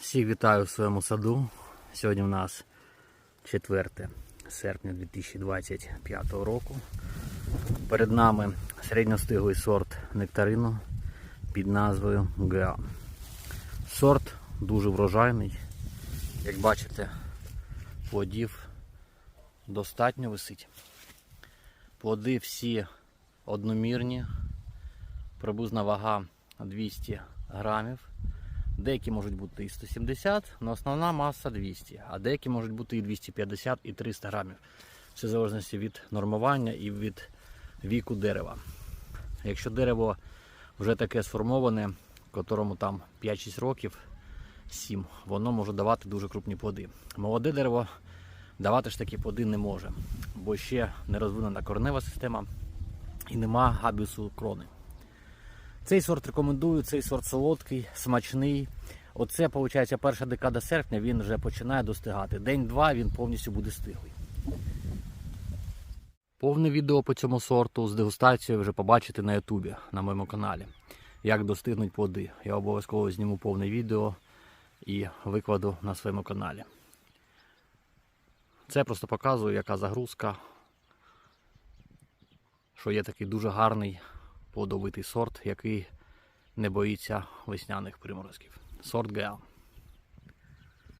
Всіх вітаю в своєму саду. Сьогодні у нас 4 серпня 2025 року. Перед нами середньостиглий сорт нектарину під назвою Геа. Сорт дуже врожайний. Як бачите, плодів достатньо висить. Плоди всі одномірні, приблизна вага 200 грамів. Деякі можуть бути і 170, але основна маса 200, а деякі можуть бути і 250, і 300 грамів. Все в залежності від нормування і від віку дерева. Якщо дерево вже таке сформоване, котрому там 5-6 років, 7, воно може давати дуже крупні плоди. Молоде дерево давати ж такі плоди не може, бо ще не розвинена коренева система і нема габісу крони. Цей сорт рекомендую, цей сорт солодкий, смачний. Оце, виходить, перша декада серпня він вже починає достигати. День-два він повністю буде стиглий. Повне відео по цьому сорту з дегустацією вже побачите на Ютубі на моєму каналі. Як достигнуть плоди. Я обов'язково зніму повне відео і викладу на своєму каналі. Це просто показую, яка загрузка, що є такий дуже гарний плодовитий сорт, який не боїться весняних приморозків. Сорт Геа.